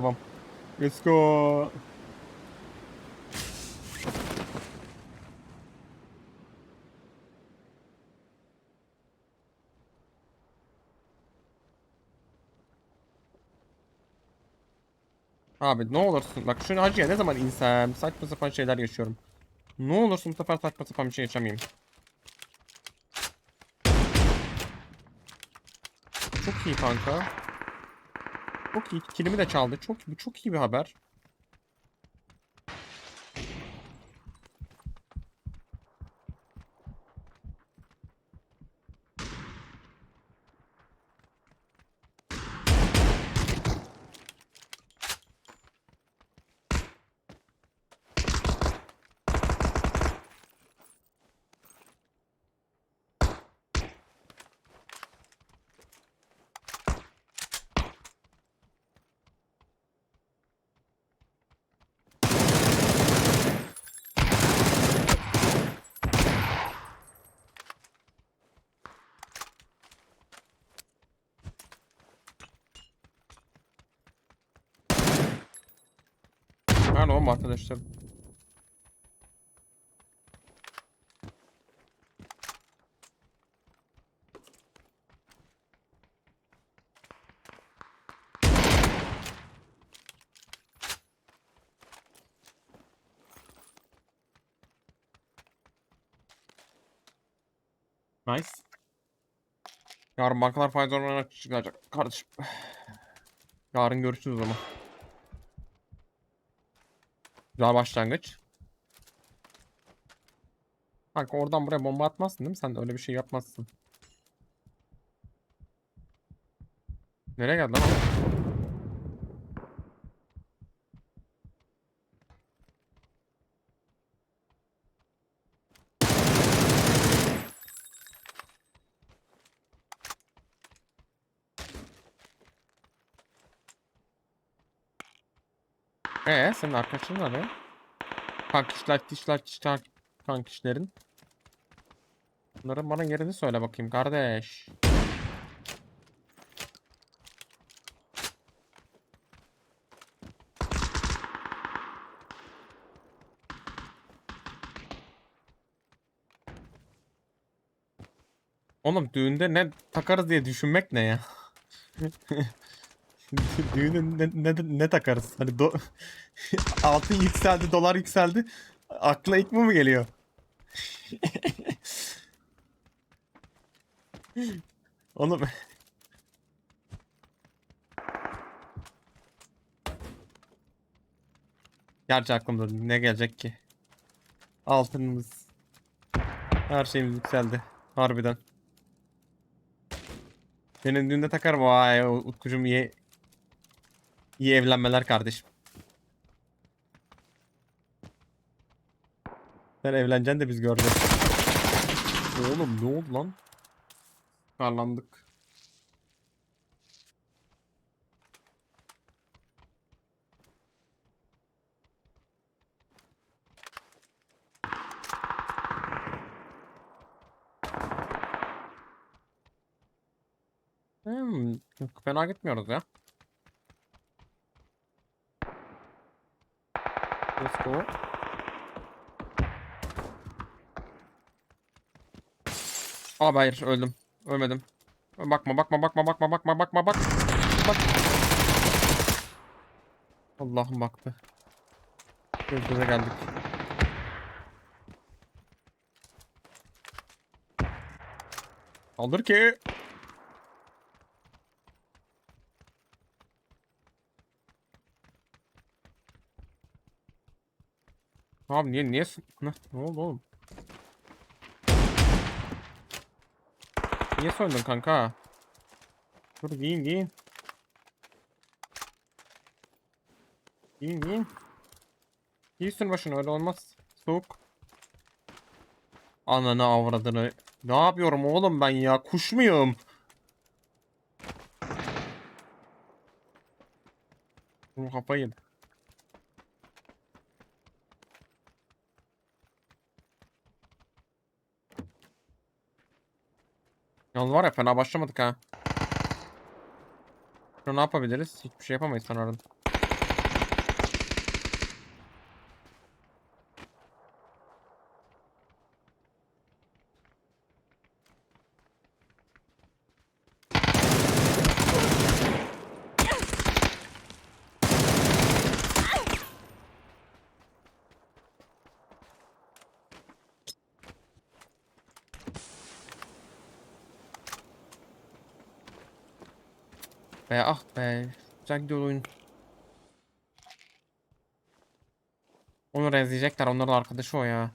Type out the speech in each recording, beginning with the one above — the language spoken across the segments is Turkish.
Tamam. Let's go. Abi ne olursun bak şunu hacıya ne zaman insem saçma sapan şeyler yaşıyorum. Ne olursun bu sefer saçma sapan bir şey yaşamayayım. Çok iyi kanka. Çok iyi. Kilimi de çaldı. Çok bu çok iyi bir haber. Nerede oğlum arkadaşlarım? Nice. Yarın bankalar faiz oranına çıkacak kardeşim. Yarın görüşürüz o zaman. Güzel başlangıç. Kanka oradan buraya bomba atmazsın değil mi? Sen de öyle bir şey yapmazsın. Nereye geldi lan? Senin arkadaşın nerede? Kankişler, dişler, dişler, kankişlerin. Bunların bana yerini söyle bakayım kardeş. Oğlum düğünde ne takarız diye düşünmek ne ya? Düğünde ne, ne, ne takarız? Hani do altın yükseldi, dolar yükseldi. Akla ilk mu geliyor? Oğlum Gerçi aklımda ne gelecek ki? Altınımız. Her şeyimiz yükseldi. Harbiden. Senin düğünde takarım. Vay Utkucuğum iyi. İyi evlenmeler kardeşim. Sen evleneceksin de biz göreceğiz. Oğlum ne oldu lan? Karlandık. Hmm, fena gitmiyoruz ya. Let's go. Abi hayır öldüm. Ölmedim. Bakma bakma bakma bakma bakma bakma bak. Bak. Allah'ım baktı. Göz göze geldik. Kaldır ki. Abi niye niye ne, oldu oğlum? Niye söndün kanka? Dur giyin giyin. Giyin giyin. Giy üstünü başını öyle olmaz. Soğuk. Ananı avradını. Ne yapıyorum oğlum ben ya? Kuş muyum? Bu kafayı yedi. Yalnız var ya fena başlamadık ha. Şunu ne yapabiliriz? Hiçbir şey yapamayız sanırım. Be ah be. Güzel gidiyor oyun. Onu rezleyecekler. Onların arkadaşı o ya.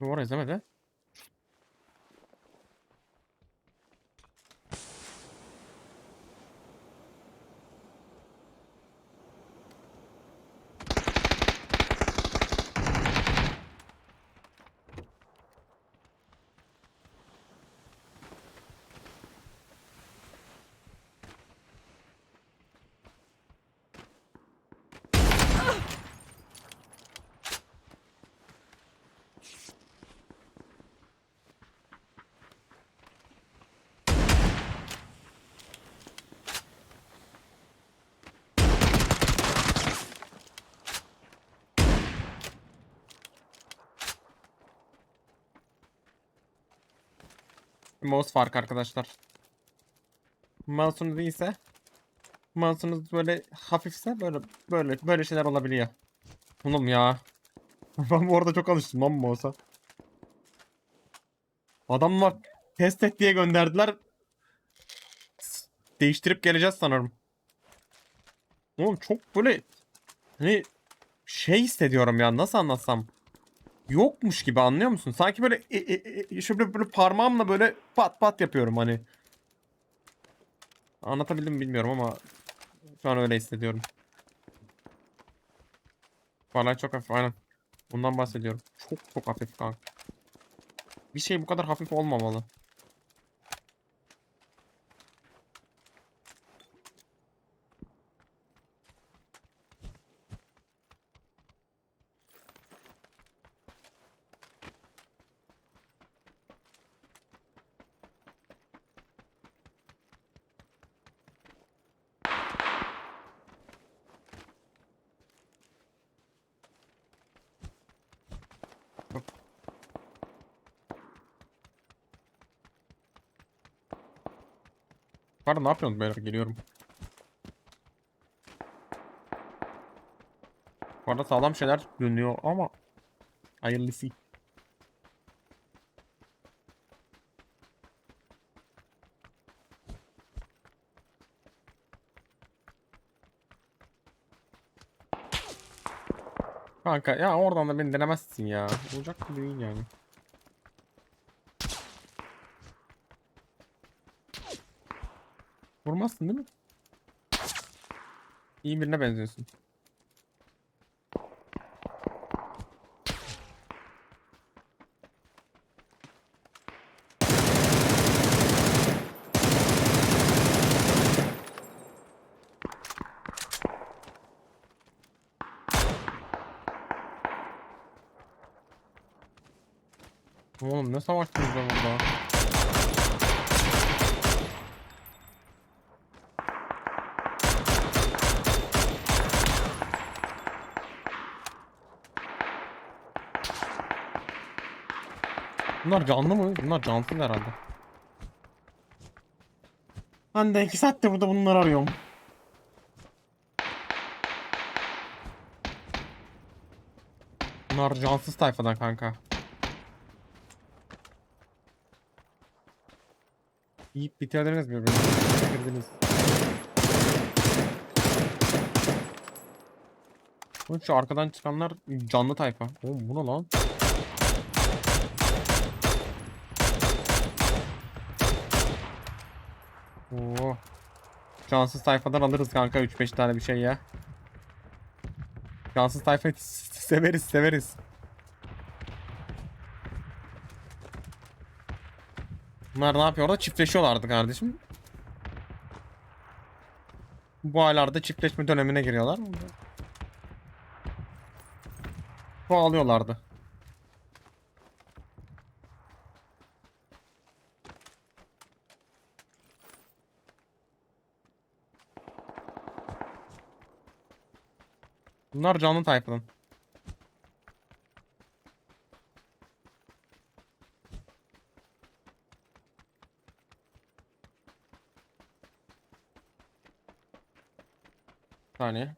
Bu var izlemedi. Mouse fark arkadaşlar. Mouse'unuz iyiyse Mouse'unuz böyle hafifse böyle böyle böyle şeyler olabiliyor. Oğlum ya. Ben bu arada çok alıştım lan mouse'a. Adamlar test et diye gönderdiler. Değiştirip geleceğiz sanırım. Oğlum çok böyle hani şey hissediyorum ya nasıl anlatsam. Yokmuş gibi anlıyor musun? Sanki böyle e, e, e, şöyle böyle parmağımla böyle pat pat yapıyorum hani. Anlatabildim mi bilmiyorum ama şu an öyle hissediyorum. Vallahi çok hafif aynen. Bundan bahsediyorum. Çok çok hafif kanka. Bir şey bu kadar hafif olmamalı. Pardon ne yapıyorsunuz beyler? Geliyorum. Bu arada sağlam şeyler dönüyor ama hayırlısı. Kanka ya oradan da beni denemezsin ya. Olacak gibi değil yani. Vurmazsın değil mi? İyi birine benziyorsun. Oğlum ne savaştınız be burada? Bunlar canlı mı? Bunlar cansız herhalde. Ben de iki saattir burada bunları arıyorum. Bunlar cansız tayfadan kanka. Yiyip bitirdiniz mi? Bitirdiniz. Şu arkadan çıkanlar canlı tayfa. Oğlum bu ne lan? Cansız tayfadan alırız kanka 3-5 tane bir şey ya. Cansız tayfayı severiz severiz. Bunlar ne yapıyor orada? Çiftleşiyorlardı kardeşim. Bu aylarda çiftleşme dönemine giriyorlar. Çoğalıyorlardı. Bunlar canlı tayfadan. Saniye.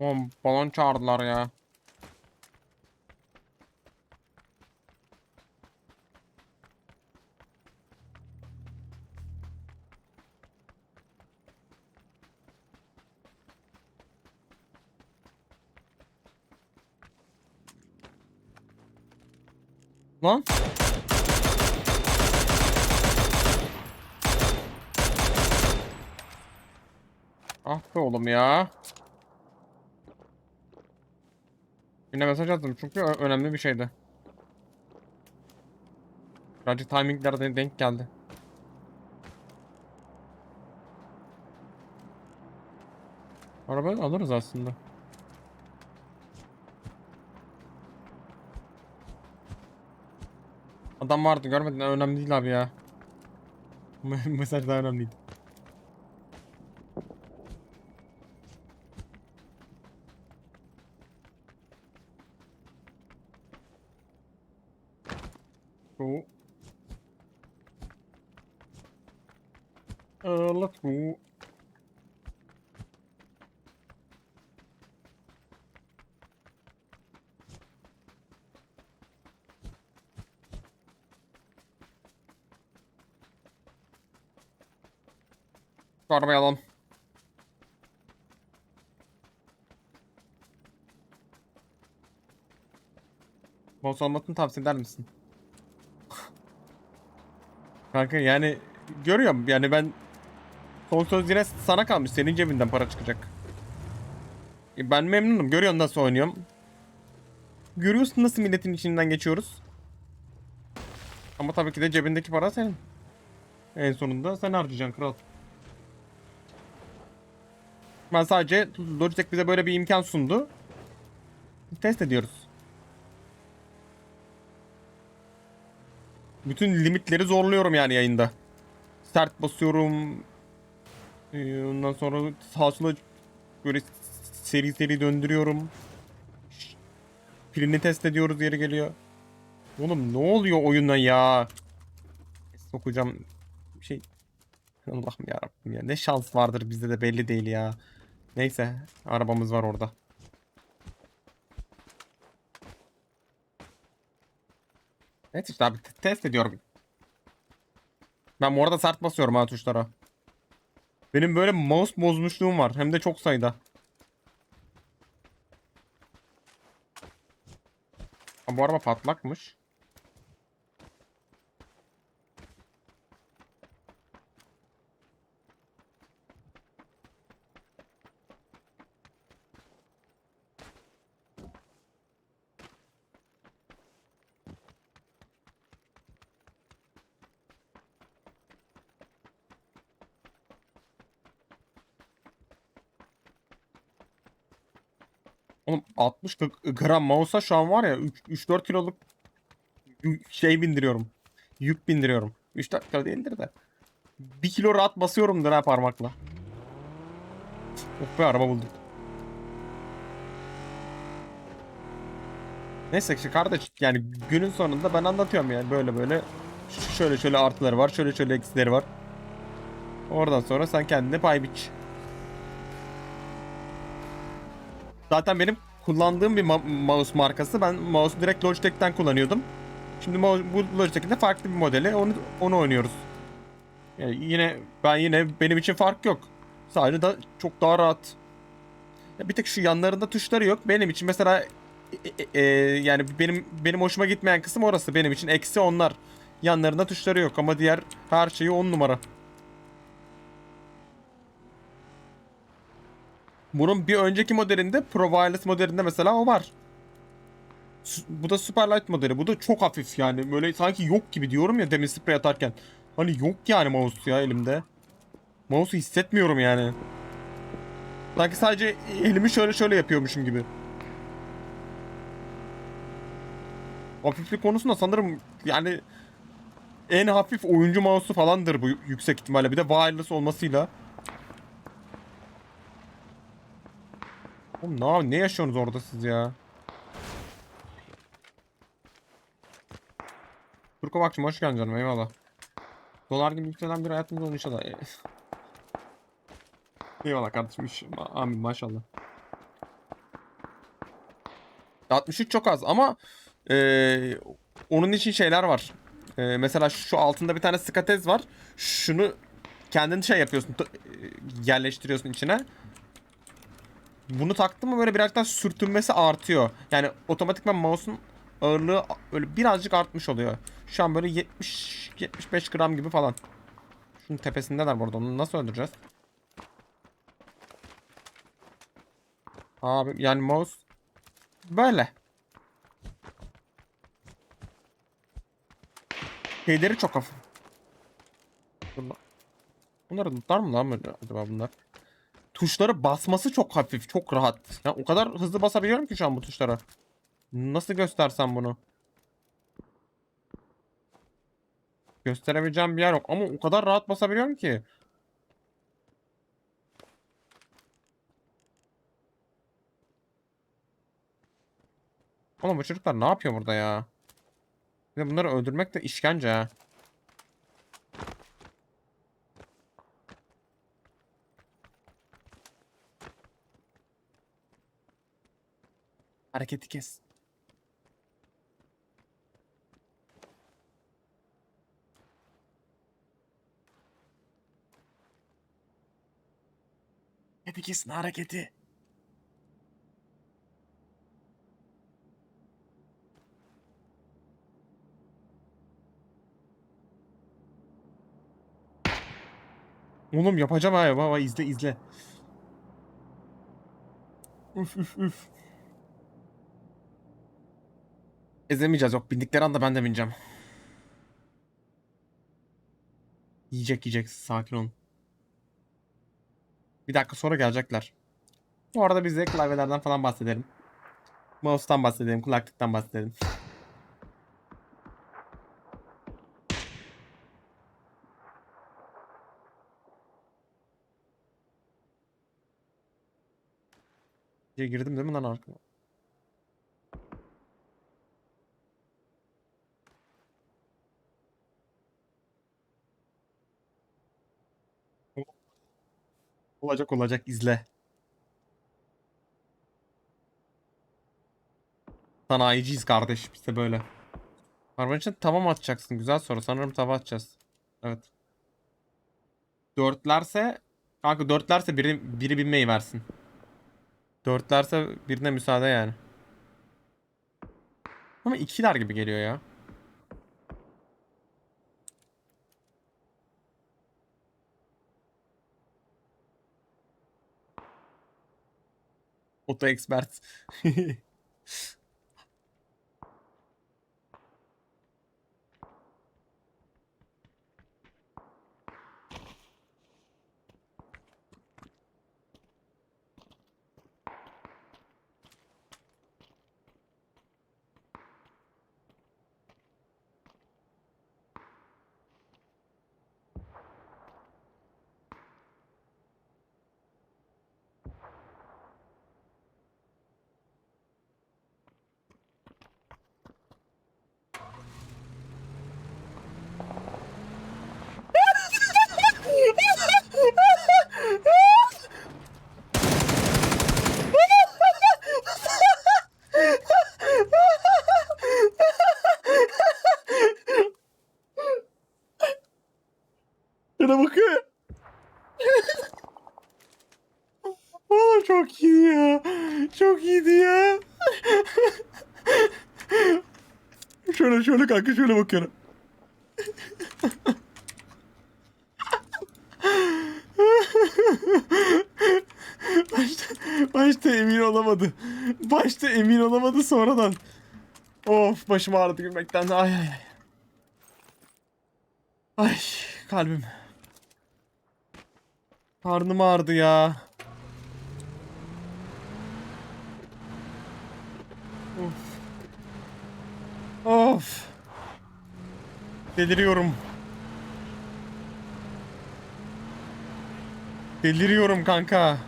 Oğlum balon çağırdılar ya. Lan. Ah be oğlum ya. Yine mesaj attım çünkü önemli bir şeydi. Birazcık timingler de denk geldi. Arabayı alırız aslında. Adam vardı görmedin önemli değil abi ya. Me- Mesaj daha önemliydi. Go. Arabayı alalım. Mouse almasını tavsiye eder misin? Kanka yani görüyorum yani ben son söz yine sana kalmış. Senin cebinden para çıkacak. E, Ben memnunum. Görüyorsun nasıl oynuyorum. Görüyorsun nasıl milletin içinden geçiyoruz. Ama tabii ki de cebindeki para senin. En sonunda sen harcayacaksın kral. Ben sadece Logitech bize böyle bir imkan sundu. Test ediyoruz. Bütün limitleri zorluyorum yani yayında. Sert basıyorum. Ee, Ondan sonra sağa sola böyle seri seri döndürüyorum. Pilini test ediyoruz yeri geliyor. Oğlum ne oluyor oyuna ya? Sokacağım şey. Allah'ım yarabbim ya. Ne şans vardır bizde de belli değil ya. Neyse arabamız var orada. Evet işte abi te- test ediyorum. Ben bu arada sert basıyorum ha tuşlara. Benim böyle mouse bozmuşluğum var. Hem de çok sayıda. Ha, bu araba patlakmış. Oğlum 60 g- gram mouse'a şu an var ya 3-4 kiloluk şey bindiriyorum. Yük bindiriyorum. 3-4 kilo değildir de. 1 kilo rahat basıyorumdur ha parmakla. Oh be araba bulduk. Neyse işte kardeş yani günün sonunda ben anlatıyorum yani böyle böyle şöyle şöyle artıları var şöyle şöyle eksileri var. Oradan sonra sen kendine pay biç. Zaten benim kullandığım bir ma- mouse markası. Ben mouse direkt Logitech'ten kullanıyordum. Şimdi bu Logitech'in de farklı bir modeli. Onu onu oynuyoruz. Yani yine ben yine benim için fark yok. Sadece da çok daha rahat. Ya bir tek şu yanlarında tuşları yok. Benim için mesela e- e- e, yani benim benim hoşuma gitmeyen kısım orası. Benim için eksi onlar. Yanlarında tuşları yok ama diğer her şeyi 10 numara. Bunun bir önceki modelinde Pro Wireless modelinde mesela o var. Bu da Superlight modeli. Bu da çok hafif yani. Böyle sanki yok gibi diyorum ya demin sprey atarken. Hani yok yani mouse ya elimde. Mouse'u hissetmiyorum yani. Sanki sadece elimi şöyle şöyle yapıyormuşum gibi. Hafiflik konusunda sanırım yani en hafif oyuncu mouse'u falandır bu yüksek ihtimalle. Bir de wireless olmasıyla. Oğlum ne, ne yaşıyorsunuz orada siz ya? Turko Bakçım hoş geldin canım eyvallah. Dolar gibi yükselen bir hayatımız olur inşallah. eyvallah kardeşim. ma- Amin maşallah. 63 çok az ama eee, onun için şeyler var. Eee, mesela şu altında bir tane skatez var. Şunu kendin şey yapıyorsun. eee, yerleştiriyorsun içine. Bunu taktın mı böyle birazcık daha sürtünmesi artıyor. Yani otomatikman mouse'un ağırlığı böyle birazcık artmış oluyor. Şu an böyle 70 75 gram gibi falan. Şunun tepesindeler burada. Onu nasıl öldüreceğiz? Abi yani mouse böyle. Şeyleri çok hafif. Bunlar, bunları tutar mı lan böyle acaba bunlar? Tuşları basması çok hafif, çok rahat. Ya o kadar hızlı basabiliyorum ki şu an bu tuşlara. Nasıl göstersem bunu? Gösterebileceğim bir yer yok ama o kadar rahat basabiliyorum ki. Oğlum bu çocuklar ne yapıyor burada ya? Bunları öldürmek de işkence ha. Hareketi kes. Hareketi kesin hareketi. Oğlum yapacağım ha baba izle izle. Üf üf üf. Ezemeyeceğiz yok bindikleri anda ben de bineceğim. Yiyecek yiyecek sakin olun. Bir dakika sonra gelecekler. Bu arada biz de klavyelerden falan bahsedelim. Mouse'tan bahsedelim, kulaklıktan bahsedelim. Girdim değil mi lan arkama? Olacak olacak izle. Sanayiciyiz kardeş de böyle. Arabanın için tava atacaksın? Güzel soru. Sanırım tava atacağız. Evet. Dörtlerse kanka dörtlerse biri, biri binmeyi versin. Dörtlerse birine müsaade yani. Ama ikiler gibi geliyor ya. Oto expert. Şuna bakıyor. Aa, çok iyi ya. Çok iyiydi ya. Şöyle kanka şöyle bakıyorum. başta, başta emin olamadı. Başta emin olamadı sonradan. Of başım ağrıdı gülmekten. Ay ay ay. Ay kalbim. Karnım ağrıdı ya. Of. Of. Deliriyorum. Deliriyorum kanka.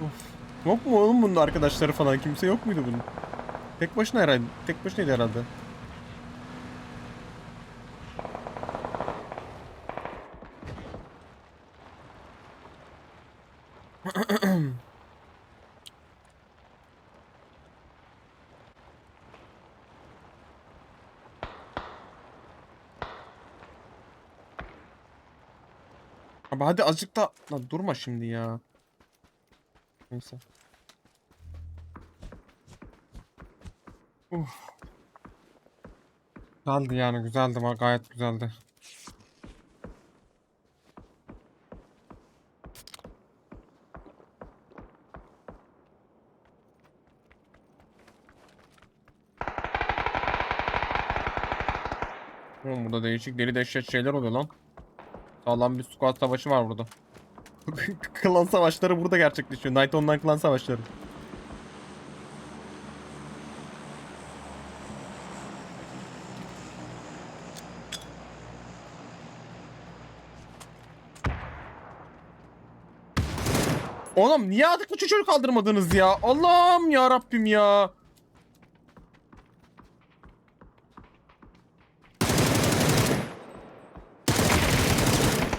Of. Yok mu oğlum bunun arkadaşları falan? Kimse yok muydu bunun? Tek başına herhalde. Tek başınaydı herhalde. Abi hadi azıcık da Lan durma şimdi ya. Neyse. Uf. Güzeldi yani güzeldi gayet güzeldi. Oğlum burada değişik deli dehşet şeyler oluyor lan. Sağlam bir squad savaşı var burada. klan savaşları burada gerçekleşiyor. Night Online klan savaşları. Oğlum niye adıklı çocuğu kaldırmadınız ya? Allah'ım ya Rabbim ya.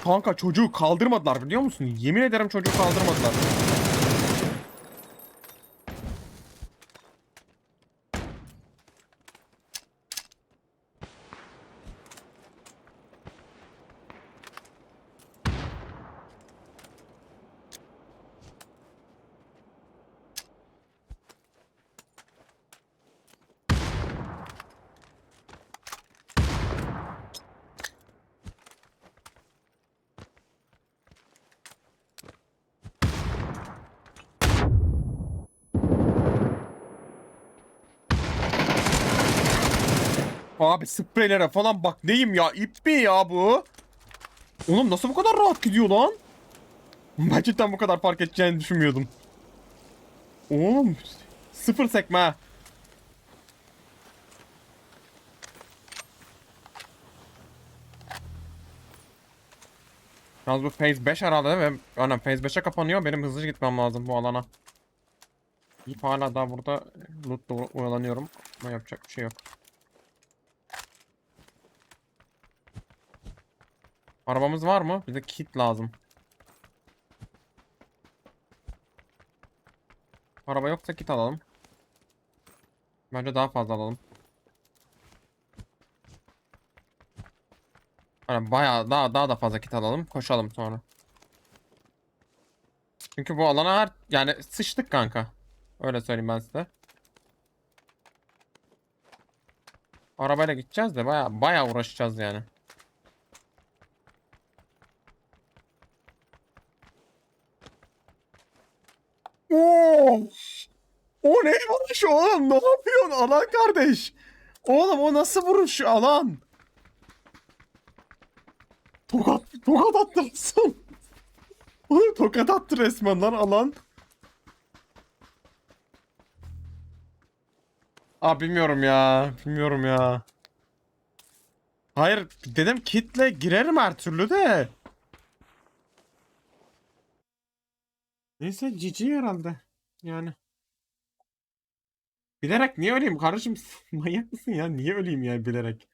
Kanka çocuğu kaldırmadılar biliyor musun? Yemin ederim çocuğu kaldırmadılar. Abi spreylere falan bak neyim ya ip mi ya bu? Oğlum nasıl bu kadar rahat gidiyor lan? Ben cidden bu kadar fark edeceğini düşünmüyordum. Oğlum sıfır sekme ha. Yalnız bu phase 5 herhalde ve aynen phase 5'e kapanıyor. Benim hızlıca gitmem lazım bu alana. İp hala daha burada loot'la oyalanıyorum. Ama yapacak bir şey yok. Arabamız var mı? Bize kit lazım. Araba yoksa kit alalım. Bence daha fazla alalım. Hani bayağı daha daha da fazla kit alalım. Koşalım sonra. Çünkü bu alana her yani sıçtık kanka. Öyle söyleyeyim ben size. Arabayla gideceğiz de bayağı bayağı uğraşacağız yani. Oo! O ne oğlum? Ne yapıyorsun alan kardeş? Oğlum o nasıl vuruş alan? Tokat, tokat attı resmen. Oğlum tokat attı resmen lan alan. Aa bilmiyorum ya. Bilmiyorum ya. Hayır dedim kitle girerim her türlü de. Neyse GG herhalde. Yani. Bilerek niye öleyim kardeşim? Manyak mısın ya? Niye öleyim yani bilerek?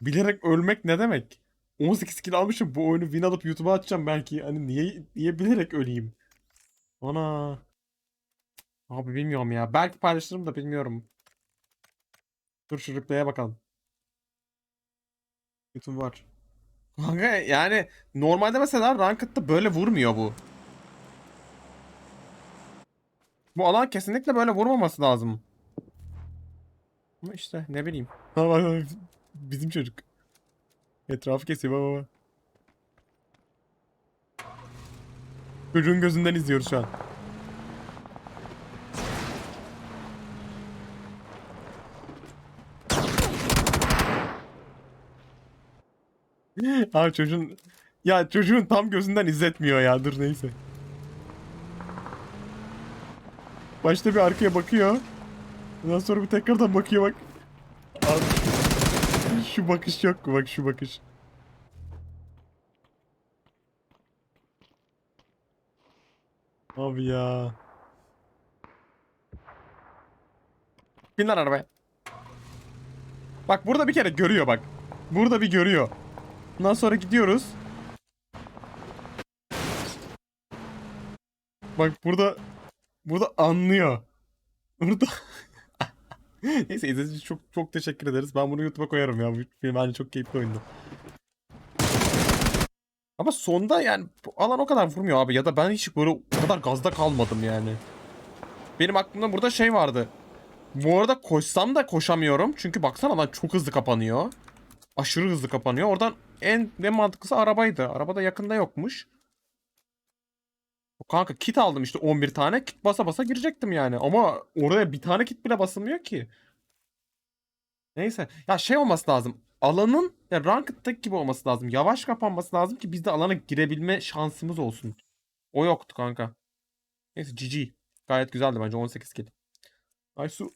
Bilerek ölmek ne demek? 18 kill almışım. Bu oyunu win alıp YouTube'a atacağım belki. Hani niye niye bilerek öleyim? Ana. Abi bilmiyorum ya. Belki paylaşırım da bilmiyorum. Dur şu replay'e bakalım. YouTube var. Kanka yani normalde mesela Ranked'da böyle vurmuyor bu. Bu alan kesinlikle böyle vurmaması lazım. Ama işte ne bileyim. Bizim çocuk. Etrafı kesiyor baba. baba. Çocuğun gözünden izliyoruz şu an. Abi çocuğun ya çocuğun tam gözünden izletmiyor ya dur neyse. Başta bir arkaya bakıyor. Ondan sonra bir tekrardan bakıyor bak. Abi, şu bakış yok bak şu bakış. Abi ya. Bin arabaya. Bak burada bir kere görüyor bak. Burada bir görüyor. Ondan sonra gidiyoruz. Bak burada burada anlıyor. Burada Neyse izlediğiniz için çok çok teşekkür ederiz. Ben bunu YouTube'a koyarım ya. Bu film bence çok keyifli oyundu. Ama sonda yani alan o kadar vurmuyor abi. Ya da ben hiç böyle o kadar gazda kalmadım yani. Benim aklımda burada şey vardı. Bu arada koşsam da koşamıyorum. Çünkü baksana lan çok hızlı kapanıyor. Aşırı hızlı kapanıyor. Oradan en, en mantıklısı arabaydı. Arabada yakında yokmuş. Kanka kit aldım işte 11 tane. Kit basa basa girecektim yani. Ama oraya bir tane kit bile basılmıyor ki. Neyse. Ya şey olması lazım. Alanın ya Ranked'daki gibi olması lazım. Yavaş kapanması lazım ki biz de alana girebilme şansımız olsun. O yoktu kanka. Neyse GG. Gayet güzeldi bence 18 kill. Aysu